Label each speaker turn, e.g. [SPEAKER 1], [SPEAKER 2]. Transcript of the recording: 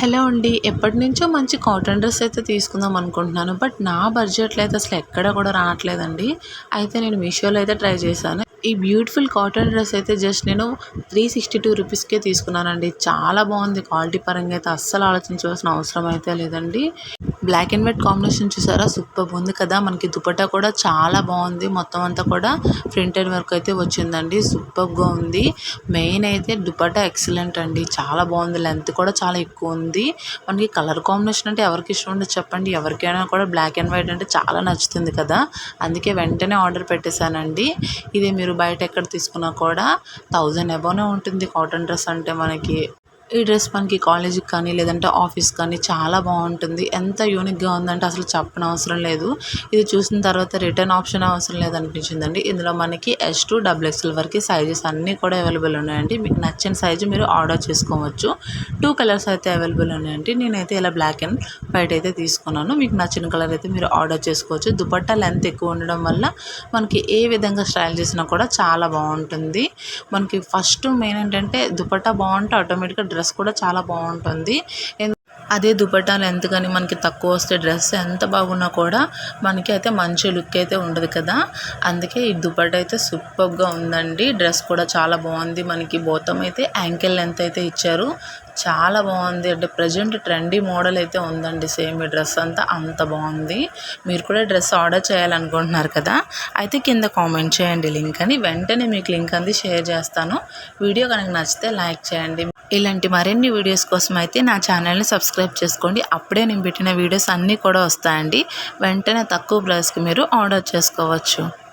[SPEAKER 1] Hello అండి. ఎప్పటి నుంచో మంచి కాటన్ డ్రెస్ అయితే తీసుకుందాం అనుకుంటున్నాను. బట్ నా బడ్జెట్లో అయితే అసలు ఎక్కడ కూడా రావట్లేదండి. అయితే నేను మీషోలో అయితే ట్రై చేశాను. ఈ బ్యూటిఫుల్ కాటన్ డ్రెస్ అయితే జస్ట్ నేను త్రీ సిక్స్టీ టూ రూపీస్కే తీసుకున్నానండి. చాలా బాగుంది. క్వాలిటీ పరంగా అయితే అస్సలు ఆలోచించవలసిన అవసరం అయితే లేదండి. బ్లాక్ అండ్ వైట్ కాంబినేషన్ చూసారా? సూపర్ ఉంది కదా. మనకి దుపట్టా కూడా చాలా బాగుంది. మొత్తం అంతా కూడా ప్రింటెడ్ వర్క్ అయితే వచ్చిందండి. సూపర్గా ఉంది. మెయిన్ అయితే దుపట్టా ఎక్సలెంట్ అండి. చాలా బాగుంది. లెంత్ కూడా చాలా ఎక్కువ ఉంది. మనకి కలర్ కాంబినేషన్ అంటే ఎవరికి ఇష్టం ఉండదు చెప్పండి. ఎవరికైనా కూడా బ్లాక్ అండ్ వైట్ అంటే చాలా నచ్చుతుంది కదా. అందుకే వెంటనే ఆర్డర్ పెట్టేశానండి. ఇది మీరు బయట ఎక్కడ తీసుకున్నా కూడా థౌజండ్ అబోనే ఉంటుంది. కాటన్ డ్రెస్ అంటే మనకి ఈ డ్రెస్ మనకి కాలేజీకి కానీ లేదంటే ఆఫీస్ కానీ చాలా బాగుంటుంది. ఎంత యూనిక్గా ఉందంటే అసలు చెప్పనవసరం లేదు. ఇది చూసిన తర్వాత రిటర్న్ ఆప్షన్ అవసరం లేదనిపించిందండి ఇందులో మనకి ఎస్ టు డబుల్ ఎక్స్ఎల్ వరకు సైజెస్ అన్నీ కూడా అవైలబుల్ ఉన్నాయండి. మీకు నచ్చిన సైజు మీరు ఆర్డర్ చేసుకోవచ్చు. టూ కలర్స్ అయితే అవైలబుల్ ఉన్నాయండి. నేనైతే ఇలా బ్లాక్ అండ్ వైట్ అయితే తీసుకున్నాను. మీకు నచ్చిన కలర్ అయితే మీరు ఆర్డర్ చేసుకోవచ్చు. దుపట్టా లెంత్ ఎక్కువ ఉండడం వల్ల మనకి ఏ విధంగా స్టైల్ చేసినా కూడా చాలా బాగుంటుంది. మనకి ఫస్ట్ మెయిన్ ఏంటంటే దుపట్టా బాగుంటే ఆటోమేటిక్గా డ్రెస్ కూడా చాలా బాగుంటుంది. అదే దుపట్టా లెంత్ కానీ మనకి తక్కువ వస్తే డ్రెస్ ఎంత బాగున్నా కూడా మనకి అయితే మంచి లుక్ అయితే ఉండదు కదా. అందుకే ఈ దుపట్టా అయితే సూపర్గా ఉందండి. డ్రెస్ కూడా చాలా బాగుంది. మనకి బోతం అయితే యాంకిల్ లెంత్ అయితే ఇచ్చారు. చాలా బాగుంది. అంటే ప్రజెంట్ ట్రెండీ మోడల్ అయితే ఉందండి. సేమ్ ఈ డ్రెస్ అంతా అంత బాగుంది. మీరు కూడా డ్రెస్ ఆర్డర్ చేయాలనుకుంటున్నారు కదా? అయితే కింద కామెంట్ చేయండి లింక్ అని. వెంటనే మీకు లింక్ అంది షేర్ చేస్తాను. వీడియో కనుక నచ్చితే లైక్ చేయండి. ఇలాంటి మరిన్ని వీడియోస్ కోసం అయితే నా ఛానల్ని సబ్స్క్రైబ్ చేసుకోండి. అప్పుడే నేను పెట్టిన వీడియోస్ అన్నీ కూడా వస్తాయండి. వెంటనే తక్కువ ప్రైస్కి మీరు ఆర్డర్ చేసుకోవచ్చు.